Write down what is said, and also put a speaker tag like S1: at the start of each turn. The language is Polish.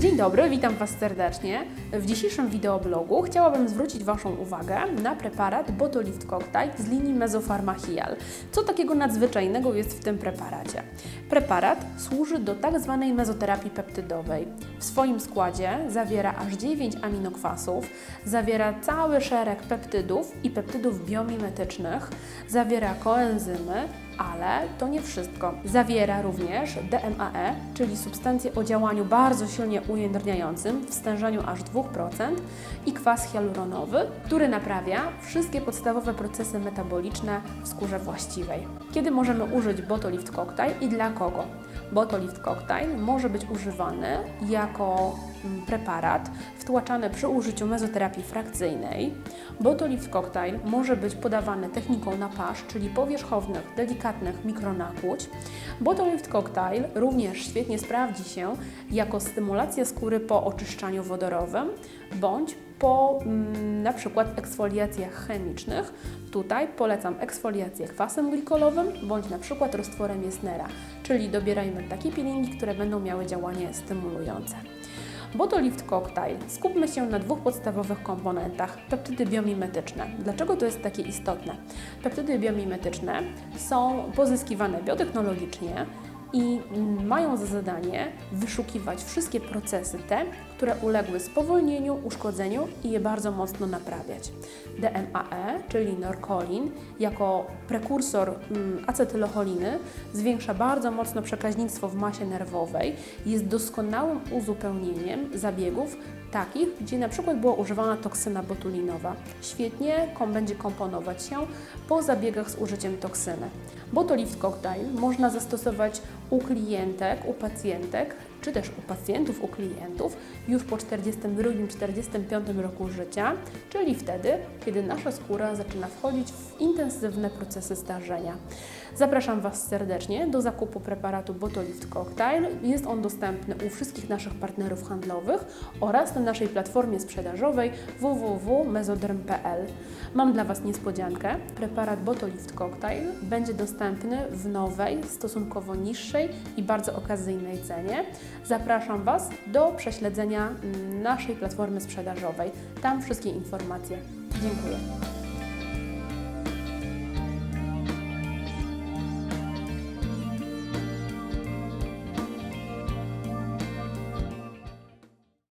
S1: Dzień dobry, witam Was serdecznie. W dzisiejszym wideoblogu chciałabym zwrócić Waszą uwagę na preparat Botolift Cocktail z linii Mesofarma Hial. Co takiego nadzwyczajnego jest w tym preparacie? Preparat służy do tak zwanej mezoterapii peptydowej. W swoim składzie zawiera aż 9 aminokwasów, zawiera cały szereg peptydów i peptydów biomimetycznych, zawiera koenzymy, ale to nie wszystko. Zawiera również DMAE, czyli substancję o działaniu bardzo silnie ujędrniającym w stężeniu aż 2% i kwas hialuronowy, który naprawia wszystkie podstawowe procesy metaboliczne w skórze właściwej. Kiedy możemy użyć Botolift Cocktail i dla kogo? Botolift Cocktail może być używany jako preparat wtłaczany przy użyciu mezoterapii frakcyjnej. Botolift Cocktail może być podawany techniką na pasz, czyli powierzchownych, delikatnych mikronakłuć. Botolift Cocktail również świetnie sprawdzi się jako stymulacja skóry po oczyszczaniu wodorowym bądź po mm, na przykład eksfoliacjach chemicznych. Tutaj polecam eksfoliację kwasem glikolowym bądź na przykład roztworem Jesnera, czyli dobierajmy takie peelingi, które będą miały działanie stymulujące. Botolift Cocktail. Skupmy się na dwóch podstawowych komponentach. Peptydy biomimetyczne. Dlaczego to jest takie istotne? Peptydy biomimetyczne są pozyskiwane biotechnologicznie i mają za zadanie wyszukiwać wszystkie procesy te, które uległy spowolnieniu, uszkodzeniu i je bardzo mocno naprawiać. DMAE, czyli norkolin, jako prekursor mm, acetylocholiny zwiększa bardzo mocno przekaźnictwo w masie nerwowej, jest doskonałym uzupełnieniem zabiegów takich, gdzie na przykład była używana toksyna botulinowa. Świetnie kom będzie komponować się po zabiegach z użyciem toksyny. Botolift Cocktail można zastosować u klientek, u pacjentek, czy też u pacjentów, u klientów już po 42-45 roku życia, czyli wtedy, kiedy nasza skóra zaczyna wchodzić w intensywne procesy starzenia. Zapraszam Was serdecznie do zakupu preparatu Botolift Cocktail. Jest on dostępny u wszystkich naszych partnerów handlowych oraz na naszej platformie sprzedażowej www.mezoderm.pl. Mam dla Was niespodziankę. Preparat Botolift Cocktail będzie dostępny w nowej, stosunkowo niższej i bardzo okazyjnej cenie. Zapraszam Was do prześledzenia mm, naszej platformy sprzedażowej. Tam wszystkie informacje. Dziękuję.